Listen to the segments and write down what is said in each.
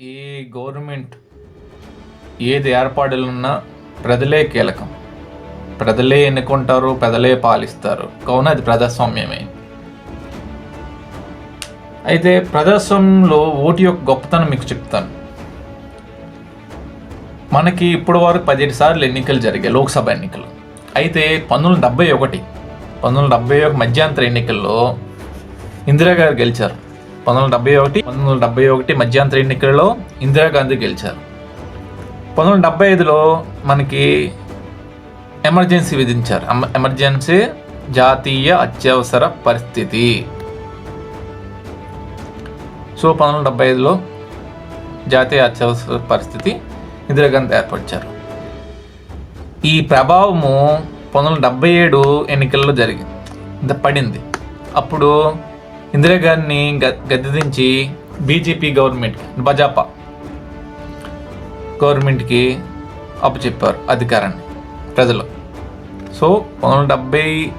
ఈ గవర్నమెంట్ ఏది ఏర్పాటులున్నా ప్రజలే కీలకం. ప్రజలే ఎన్నుకుంటారు ప్రజలే పాలిస్తారు. కావున అది ప్రజాస్వామ్యమే. అయితే ప్రజాస్వామ్యంలో ఓటు యొక్క గొప్పతనం మీకు చెప్తాను. మనకి ఇప్పటి వరకు పదిహేడు సార్లు ఎన్నికలు జరిగాయి లోక్సభ ఎన్నికలు. అయితే పంతొమ్మిది వందల డెబ్బై ఒకటి పంతొమ్మిది వందల డెబ్బై ఒక మధ్యాంతర ఎన్నికల్లో ఇందిరాగారు గెలిచారు. పంతొమ్మిది వందల డెబ్బై ఒకటి పంతొమ్మిది వందల డెబ్బై ఒకటి మధ్యాంతర ఎన్నికల్లో ఇందిరాగాంధీ గెలిచారు. పంతొమ్మిది వందల డెబ్బై ఐదులో మనకి ఎమర్జెన్సీ విధించారు. ఎమర్జెన్సీ జాతీయ అత్యవసర పరిస్థితి. సో పంతొమ్మిది వందల డెబ్బై ఐదులో జాతీయ అత్యవసర పరిస్థితి ఇందిరాగాంధీ ఏర్పరిచారు. ఈ ప్రభావము పంతొమ్మిది వందల డెబ్బై ఏడు ఎన్నికల్లో జరిగింది ఇంత పడింది. అప్పుడు ఇందిరాగాంధీని గ- గద్దె బీజేపీ గవర్నమెంట్ భాజపా గవర్నమెంట్కి అప్పచెప్పారు అధికారాన్ని ప్రజలు. సో పంతొమ్మిది డెబ్బై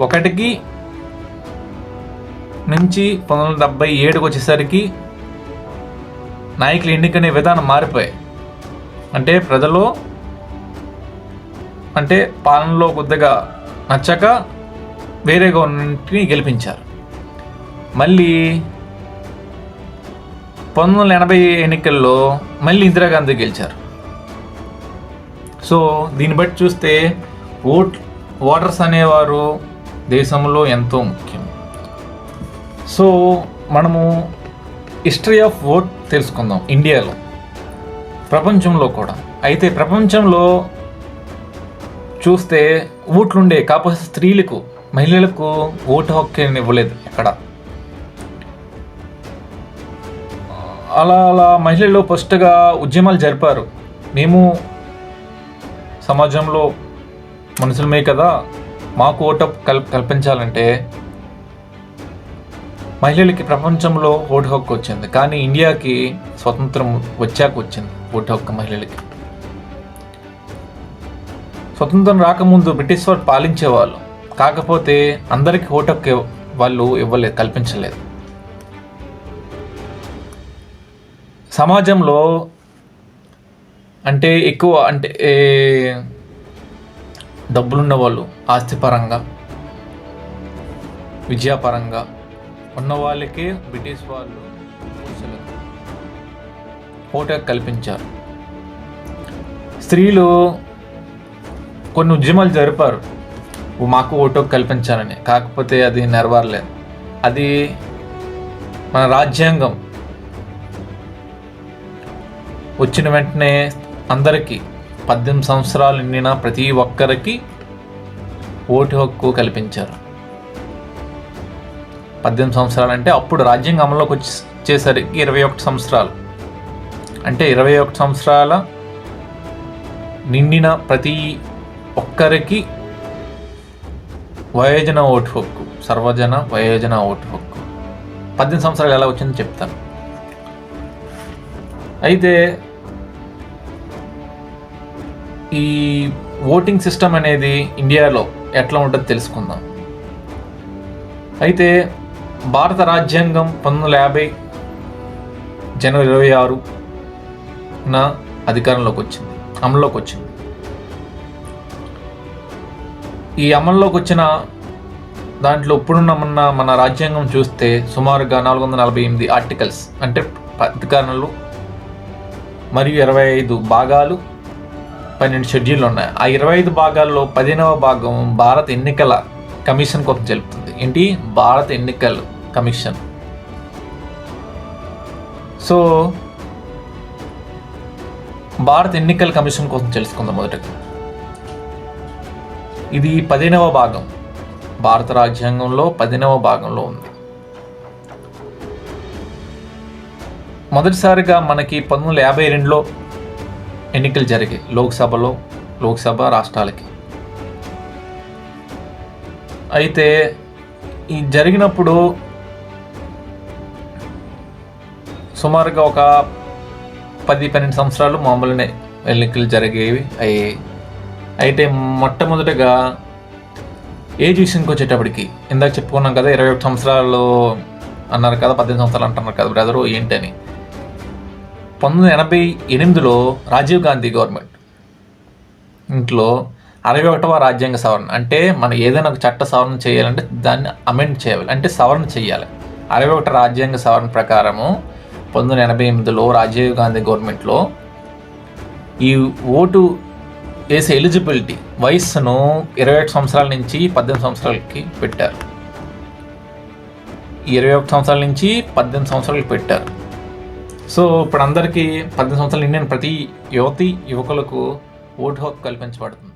ఒకటికి నుంచి పంతొమ్మిది వందల డెబ్బై ఏడుకి వచ్చేసరికి నాయకులు ఎన్నికనే విధానం మారిపోయాయి. అంటే ప్రజలు అంటే పాలనలో కొద్దిగా నచ్చక వేరే గవర్నమెంట్ని గెలిపించారు. మళ్ళీ పంతొమ్మిది వందల ఎనభై ఎన్నికల్లో మళ్ళీ ఇందిరాగాంధీ గెలిచారు. సో దీన్ని బట్టి చూస్తే ఓట్ ఓటర్స్ అనేవారు దేశంలో ఎంతో ముఖ్యం. సో మనము హిస్టరీ ఆఫ్ ఓట్ తెలుసుకుందాం ఇండియాలో ప్రపంచంలో కూడా. అయితే ప్రపంచంలో చూస్తే ఓట్లుండే కాకపోతే స్త్రీలకు మహిళలకు ఓటు హక్కు ఇవ్వలేదు ఎక్కడ. అలా అలా మహిళలు ఫస్ట్గా ఉద్యమాలు జరిపారు. మేము సమాజంలో మనుషులమే కదా మాకు ఓటు హక్కు కల్పించాలంటే మహిళలకి ప్రపంచంలో ఓటు హక్కు వచ్చింది. కానీ ఇండియాకి స్వతంత్రం వచ్చాక వచ్చింది ఓటు హక్కు మహిళలకి. స్వతంత్రం రాకముందు బ్రిటిష్ వారు పాలించేవాళ్ళు. కాకపోతే అందరికీ ఓటు హక్కు వాళ్ళు ఇవ్వలేదు కల్పించలేదు. సమాజంలో అంటే ఎక్కువ అంటే డబ్బులున్న వాళ్ళు ఆస్తిపరంగా విద్యాపరంగా ఉన్న వాళ్ళకే బ్రిటిష్ వాళ్ళు హోటల్ కల్పించారు. స్త్రీలు కొన్ని ఉద్యమాలు జరిపారు. మాకు ఓటో కల్పించాలని. కాకపోతే అది నెరవేరలేదు. అది మన రాజ్యాంగం వచ్చిన వెంటనే అందరికీ పద్దెనిమిది సంవత్సరాలు నిండిన ప్రతి ఒక్కరికి ఓటు హక్కు కల్పించారు. పద్దెనిమిది సంవత్సరాలు అంటే అప్పుడు రాజ్యాంగం అమల్లోకి వచ్చి వచ్చేసరికి ఇరవై ఒకటి సంవత్సరాలు. అంటే ఇరవై ఒకటి సంవత్సరాల నిండిన ప్రతి ఒక్కరికి వయోజన ఓటు హక్కు సర్వజన వయోజన ఓటు హక్కు. పద్దెనిమిది సంవత్సరాలు ఎలా వచ్చిందో చెప్తాను. అయితే ఈ ఓటింగ్ సిస్టమ్ అనేది ఇండియాలో ఎట్లా ఉంటుందో తెలుసుకుందాం. అయితే భారత రాజ్యాంగం పంతొమ్మిది వందల యాభై జనవరి ఇరవై ఆరున అధికారంలోకి వచ్చింది అమల్లోకి వచ్చింది. ఈ అమల్లోకి వచ్చిన దాంట్లో ఇప్పుడున్న మొన్న మన రాజ్యాంగం చూస్తే సుమారుగా నాలుగు వందల నలభై ఎనిమిది ఆర్టికల్స్ అంటే అధికారంలో మరియు ఇరవై ఐదు భాగాలు పన్నెండు షెడ్యూల్ ఉన్నాయి. ఆ ఇరవై ఐదు భాగాల్లో పదిహేనవ భాగం భారత ఎన్నికల కమిషన్ కోసం తెలుపుతుంది ఏంటి? భారత ఎన్నికల కమిషన్. సో భారత ఎన్నికల కమిషన్ కోసం తెలుసుకుందాం మొదటగా. ఇది పదిహేనవ భాగం. భారత రాజ్యాంగంలో పదిహేనవ భాగంలో ఉంది. మొదటిసారిగా మనకి పంతొమ్మిది వందల యాభై రెండులో ఎన్నికలు జరిగాయి. లోక్సభలో లోక్సభ రాష్ట్రాలకి. అయితే ఈ జరిగినప్పుడు సుమారుగా ఒక పది పన్నెండు సంవత్సరాలు మామూలునే ఎన్నికలు జరిగేవి అయ్యాయి. అయితే మొట్టమొదటిగా ఏజ్ విషయంకి వచ్చేటప్పటికి ఇందాక చెప్పుకున్నాం కదా ఇరవై ఒకటి సంవత్సరాలు అన్నారు కదా పద్దెనిమిది సంవత్సరాలు అంటున్నారు కదా బ్రదరు ఏంటని. పంతొమ్మిది ఎనభై ఎనిమిదిలో రాజీవ్ గాంధీ గవర్నమెంట్. ఇంట్లో అరవై ఒకటవ రాజ్యాంగ సవరణ. అంటే మనం ఏదైనా ఒక చట్ట సవరణ చేయాలంటే దాన్ని అమెండ్ చేయాలి. అంటే సవరణ చేయాలి. అరవై ఒకటి రాజ్యాంగ సవరణ ప్రకారము పంతొమ్మిది వందల ఎనభై ఎనిమిదిలో రాజీవ్ గాంధీ గవర్నమెంట్లో ఈ ఓటు వేసే ఎలిజిబిలిటీ వయస్సును ఇరవై ఒకటి సంవత్సరాల నుంచి పద్దెనిమిది సంవత్సరాలకి పెట్టారు. ఈ ఇరవై ఒకటి సంవత్సరాల నుంచి పద్దెనిమిది సంవత్సరాలకి పెట్టారు. సో ఇప్పుడు అందరికీ పద్దెనిమిది సంవత్సరాలు నిండిన ప్రతి యువతి యువకులకు ఓటు హక్కు కల్పించబడుతుంది.